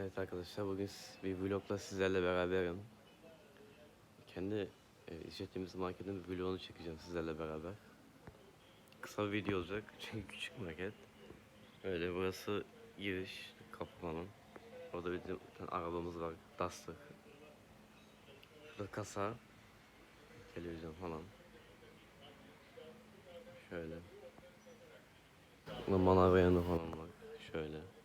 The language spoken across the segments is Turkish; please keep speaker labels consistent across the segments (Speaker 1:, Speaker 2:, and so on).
Speaker 1: Evet arkadaşlar bugün bir vlogla sizlerle beraberim. Kendi e, işlettiğimiz marketin bir vlogunu çekeceğim sizlerle beraber. Kısa bir video olacak çünkü küçük market. Öyle burası giriş kapı falan. Orada bir tane arabamız var Duster. Şurada kasa, televizyon falan. Şöyle. Burada manav yanı falan var. Şöyle.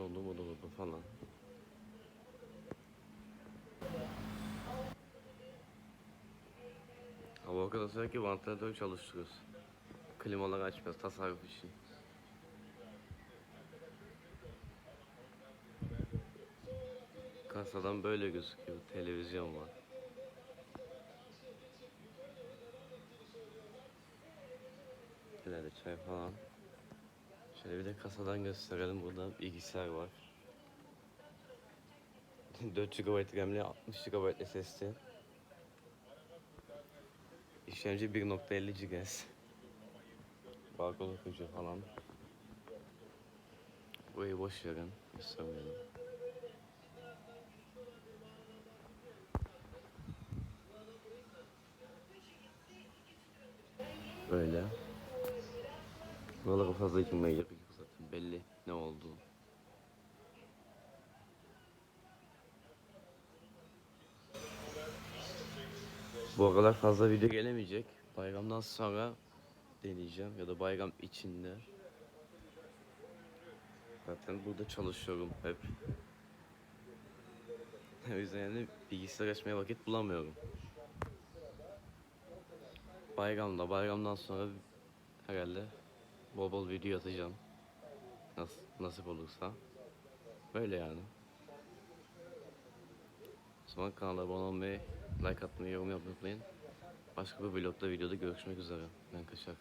Speaker 1: Şu dondurma dolabı falan. Hava o kadar sıcak ki vantilatör çalıştırıyoruz. Klimaları açmıyoruz tasarruf için. Kasadan böyle gözüküyor. Televizyon var. İleride çay falan. Şöyle bir de kasadan gösterelim. Burada bilgisayar var. 4 GB RAM'li 60 GB SSD. İşlemci 1.50 GHz. Barkod okuyucu falan. Burayı boş verin. İstemeyelim. Böyle. Buralara fazla girmeye gerek yok zaten. Belli ne olduğu. Bu aralar fazla video gelemeyecek. Bayramdan sonra deneyeceğim ya da bayram içinde. Zaten burada çalışıyorum hep. O yüzden yani bilgisayar açmaya vakit bulamıyorum. Bayramda, bayramdan sonra herhalde bol bol video atacağım. Nasıl, nasip olursa. Böyle yani. Sonra kanala abone olmayı, like atmayı, yorum yapmayı unutmayın. Başka bir vlogda videoda görüşmek üzere. Ben Kaşak.